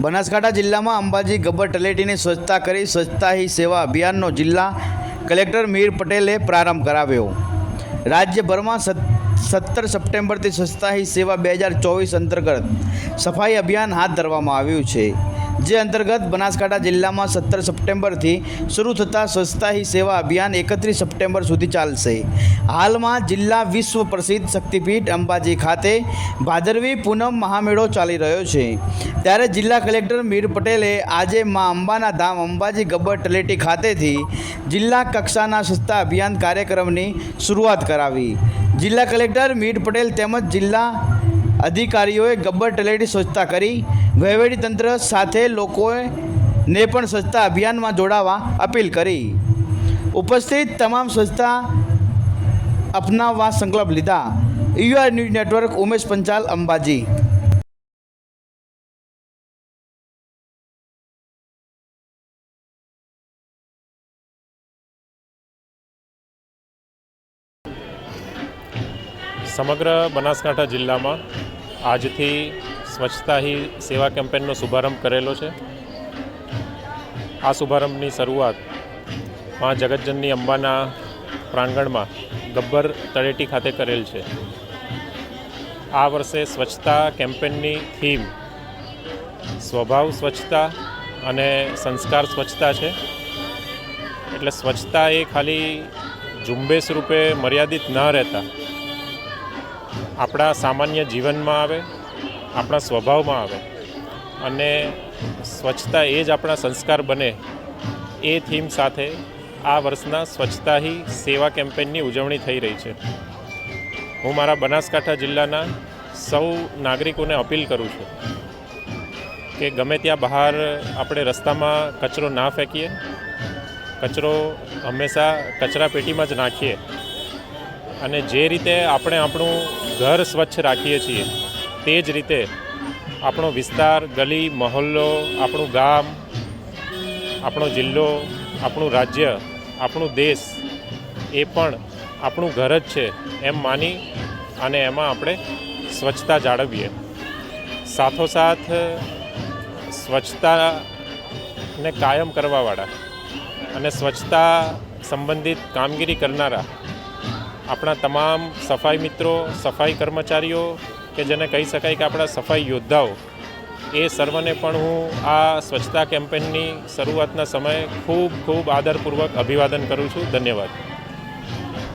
બનાસકાંઠા જિલ્લામાં અંબાજી ગબ્બર તલેટીની સ્વચ્છતા કરી સ્વચ્છતા હી સેવા અભિયાનનો જિલ્લા કલેક્ટર મીર પટેલે પ્રારંભ કરાવ્યો. રાજ્યભરમાં સત- સત્તર સપ્ટેમ્બરથી સ્વચ્છતા હી સેવા બે હજાર ચોવીસ અંતર્ગત સફાઈ અભિયાન હાથ ધરવામાં આવ્યું છે. જે અંતર્ગત બનાસકાંઠા જિલ્લામાં સત્તર સપ્ટેમ્બરથી શરૂ થતા સ્વચ્છતા સેવા અભિયાન એકત્રીસ સપ્ટેમ્બર સુધી ચાલશે. હાલમાં જિલ્લા વિશ્વ પ્રસિદ્ધ શક્તિપીઠ અંબાજી ખાતે ભાદરવી પૂનમ મહામેળો ચાલી રહ્યો છે. ત્યારે જિલ્લા કલેક્ટર મીર પટેલે આજે મા અંબાના ધામ અંબાજી ગબ્બર તલેટી ખાતેથી જિલ્લા કક્ષાના સ્વચ્છતા અભિયાન કાર્યક્રમની શરૂઆત કરાવી. જિલ્લા કલેક્ટર મીર પટેલ તેમજ જિલ્લા અધિકારીઓએ ગબ્બર તલેટી સ્વચ્છતા કરી વહીવટીતંત્ર સાથે લોકોએ ને પણ સ્વચ્છતા અભિયાનમાં જોડાવા અપીલ કરી. ઉપસ્થિત તમામ સ્વચ્છતા અપનાવવા સંકલ્પ લીધા. UR news network Umesh Panchal, Ambaji. સમગ્ર બનાસકાંઠા જિલ્લામાં આજથી સ્વચ્છતા હી સેવા કેમ્પેનનો શુભારંભ કરેલો છે. આ શુભારંભની શરૂઆત મા જગતજનની અંબાના પ્રાંગણમાં ગબ્બર તળેટી ખાતે કરેલ છે. આ વર્ષે સ્વચ્છતા કેમ્પેનની થીમ સ્વભાવ સ્વચ્છતા અને સંસ્કાર સ્વચ્છતા છે. એટલે સ્વચ્છતા એ ખાલી ઝુંબેશ રૂપે મર્યાદિત ન રહેતા. આપણા સામાન્ય જીવનમાં આવે, આપણા સ્વભાવમાં આવે અને સ્વચ્છતા એ જ આપણા સંસ્કાર બને એ થીમ સાથે આ વર્ષના સ્વચ્છતા હી સેવા કેમ્પેનની ઉજવણી થઈ રહી છે. હું મારા બનાસકાંઠા જિલ્લાના સૌ નાગરિકોને અપીલ કરું છું કે ગમે ત્યાં બહાર આપણે રસ્તામાં કચરો ના ફેંકીએ, કચરો હંમેશા કચરા પેટીમાં જ નાખીએ અને જે રીતે આપણે આપણું ઘર સ્વચ્છ રાખીએ છીએ. તે જ રીતે આપણો વિસ્તાર, ગલી, મહોલ્લો, આપણું ગામ, આપણો જિલ્લો, આપણું રાજ્ય, આપણું દેશ, એ પણ આપણું ઘર જ છે એમ માની અને એમાં આપણે સ્વચ્છતા જાળવીએ. સાથોસાથ સ્વચ્છતાને કાયમ કરવાવાળા અને સ્વચ્છતા સંબંધિત કામગીરી કરનારા આપણા તમામ સફાઈ મિત્રો, સફાઈ કર્મચારીઓ કે જેને કહી શકાય કે આપણા સફાઈ યોદ્ધાઓ, એ સર્વને પણ હું આ સ્વચ્છતા કેમ્પેનની શરૂઆતના સમયે ખૂબ ખૂબ આદરપૂર્વક અભિવાદન કરું છું. ધન્યવાદ.